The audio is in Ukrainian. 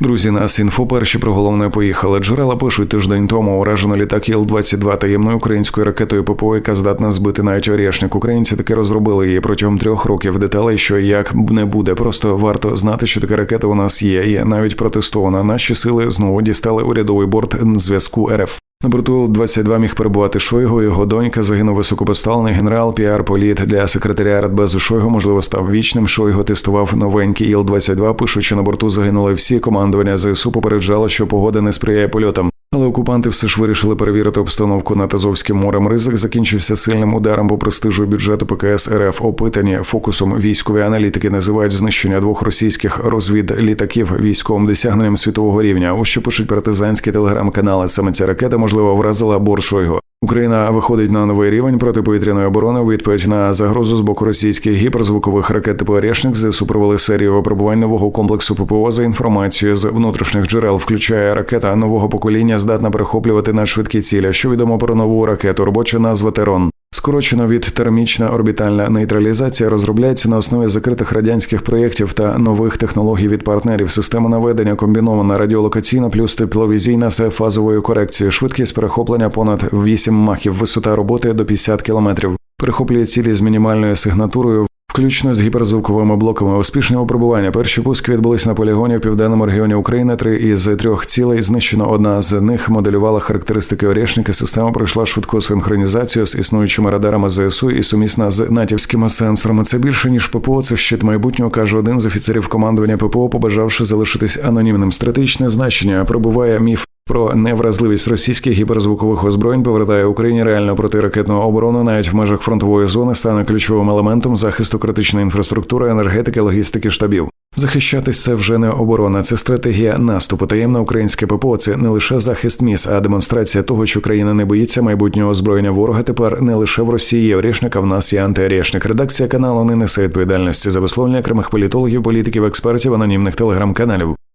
Друзі, нас інфо перші про головне поїхали. Джерела пишуть тиждень тому. Уражено літак Іл-22 таємною українською ракетою ППО, яка здатна збити навіть орішник. Українці таки розробили її протягом трьох років. Деталей, що як не буде. Просто варто знати, що така ракета у нас є. І навіть протестована. Наші сили знову дістали урядовий борт зв'язку РФ. На борту Іл-22 міг перебувати Шойгу. Його донька загинув високопоставлений генерал піар політ для секретаря Радбезу Шойгу. Можливо, став вічним. Шойгу тестував новенький Іл-22, пишучи на борту загинули всі. Командування ЗСУ попереджало, що погода не сприяє польотам. Окупанти все ж вирішили перевірити обстановку над Азовським морем. Ризик закінчився сильним ударом по престижу бюджету ПКС РФ. Опитані фокусом військові аналітики називають знищення двох російських розвідлітаків військовим досягненням світового рівня. Ось що пишуть партизанські телеграм-канали. Саме ця ракета можливо вразила борт Шойгу. Україна виходить на новий рівень протиповітряної оборони. Відповідь на загрозу з боку російських гіперзвукових ракет типу «Орешник» ЗСУ провели серію випробувань нового комплексу ППО за інформацією з внутрішніх джерел, включає ракета нового покоління, здатна перехоплювати надшвидкі цілі. Що відомо про нову ракету? Робоча назва Терон. Скорочено від термічна орбітальна нейтралізація розробляється на основі закритих радянських проєктів та нових технологій від партнерів. Система наведення комбінована радіолокаційна плюс тепловізійна з фазовою корекцією. Швидкість перехоплення понад 8 махів, висота роботи до 50 кілометрів. Перехоплює цілі з мінімальною сигнатурою. Включно з гіперзвуковими блоками успішне випробування. Перші пуски відбулись на полігоні в південному регіоні України. Три із трьох цілей знищено. Одна з них моделювала характеристики Орєшника. Система пройшла швидку синхронізацію з існуючими радарами ЗСУ і сумісна з натівськими сенсорами. Це більше ніж ППО. Це щит майбутнього, каже один з офіцерів командування ППО, побажавши залишитись анонімним. Стратегічне значення пробуває міф. Про невразливість російських гіперзвукових озброєнь повертає Україні реальну протиракетну оборону навіть в межах фронтової зони стане ключовим елементом захисту критичної інфраструктури, енергетики, логістики штабів. Захищатись це вже не оборона, це стратегія наступу. Таємне українське ППО це не лише захист міст, а демонстрація того, що країна не боїться майбутнього озброєння ворога. Тепер не лише в Росії є орішник, а в нас є антиорішник. Редакція каналу не несе відповідальності за висловлення окремих політологів, політиків, експертів, анонімних телеграм-каналів.